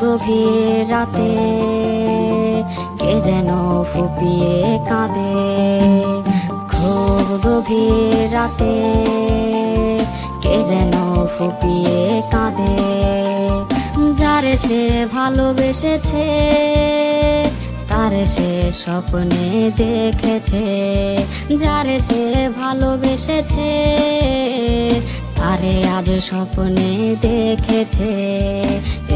গভীর রাতে কে যেন ফুপিয়ে কাঁদে? খুব গভীর রাতে কে যেন ফুপিয়ে কাঁদে? যারে সে ভালোবেসেছে, তারে সে স্বপ্নে দেখেছে। যারে সে ভালোবেসেছে, তারে স্বপ্নে দেখেছে,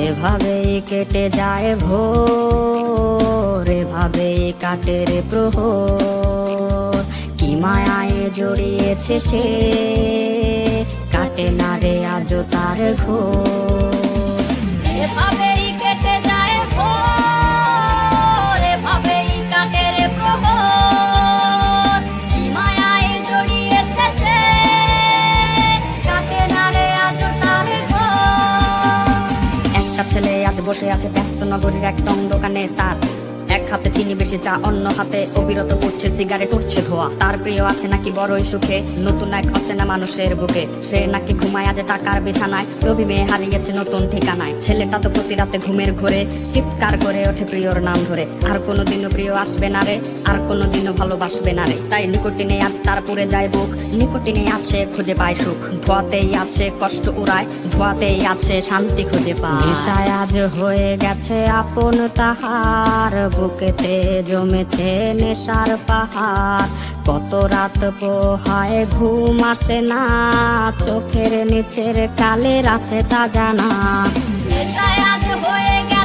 এভাবেই কেটে যায় ভোর, এভাবেই কাটে রে প্রহর। কি মায়ায় জড়িয়েছে সে, কাটে না রে আজ তার ঘোর। বসে আছে ব্যস্ত নগরীর এক টং দোকানে তার এক হাতে চিনি বেশি চা অন্য হাতে অবিরত পড়ছে সিগারেট উঠছে ধোয়া। তার প্রিয় আছে নাকি বড়ই সুখে? নতুন এক অচেনা মানুষের বুকে। সে নাকি ঘুমায় আজ টাকার বিছানায়। রবি মেয়ে হারিয়েছে নতুন ঠিকানায়। ছেলেটা তো প্রতি রাতে ঘুমের ঘরে, চিৎকার করে ওঠে প্রিয়র নাম ধরে। আর কোনোদিনও প্রিয় আসবে না রে, আর কোনোদিনও ভালোবাসবে না রে। তাই নিকটিনে আজ তার পরে যায় বুক। নিকটিনে আছে খুঁজে পায় সুখ। ধোয়াতেই আছে কষ্ট উড়ায়। ধোয়াতেই আছে শান্তি খুঁজে পায়। আজ হয়ে গেছে আপন তাহার বুকেতে। জমেছে নেশার পাহাড়। কত রাত পোহায় ঘুম আসে না, চোখের নিচের কালের আছে তা জানা। হয়ে হয়ে